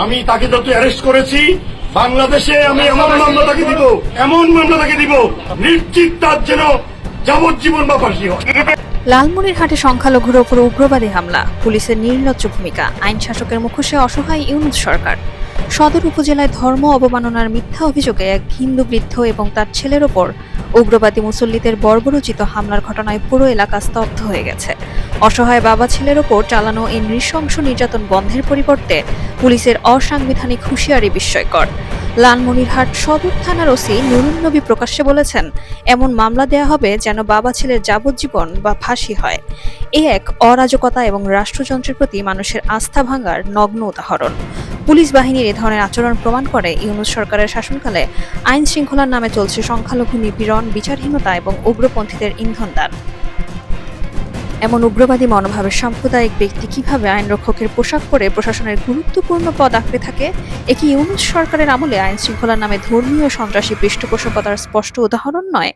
আমি তাকে যত অ্যারেস্ট করেছি বাংলাদেশে আমি এমন মামলা তাকে দিব এমন মামলা তাকে দিব নিশ্চিত তার যেন যাবজ্জীবন বা ফাঁসি হয়। লালমনিরহাটে সংখ্যালঘুর ওপর উগ্রবাদী হামলা পুলিশের নির্লজ্জ ভূমিকা আইন শাসকের মুখোশে অসহায় ইউনুস সরকার। সদর উপজেলায় ধর্ম অবমাননার মিথ্যা অভিযোগে এক হিন্দু বৃদ্ধ এবং তার ছেলের ওপর উগ্রবাদী মুসল্লিদের বর্বরচিত হামলার ঘটনায় পুরো এলাকা স্তব্ধ হয়ে গেছে। অসহায় বাবা ছেলের ওপর চালানো এই নৃশংস নির্যাতন বন্ধের পরিবর্তে পুলিশের অসাংবিধানিক হুঁশিয়ারি বিস্ময়কর। লালমনিরহাট সদর থানার ওসি নুরুন নবী প্রকাশ্যে বলেছেন, এমন মামলা দেয়া হবে যেন বাবা ছেলের যাবজ্জীবন বা ফাঁসি হয়। এ এক অরাজকতা এবং রাষ্ট্রযন্ত্রের প্রতি মানুষের আস্থা ভাঙার নগ্ন উদাহরণ। পুলিশ বাহিনীর এ ধরনের আচরণ প্রমাণ করে। ইউনুস সরকারের শাসনকালে আইন শৃঙ্খলার নামে চলছে সংখ্যালঘু নিপীড়ন, বিচারহীনতা এবং উগ্রপন্থীদের ইন্ধন দান। এমন উগ্রবাদী মনোভাবের সাম্প্রদায়িক ব্যক্তি কীভাবে আইন রক্ষকের পোশাক পরে প্রশাসনের গুরুত্বপূর্ণ পদ আঁকড়ে থাকে, এ কি ইউনুস সরকারের আমলে আইন শৃঙ্খলার নামে ধর্মীয় সন্ত্রাসী পৃষ্ঠপোষকতার স্পষ্ট উদাহরণ নয়?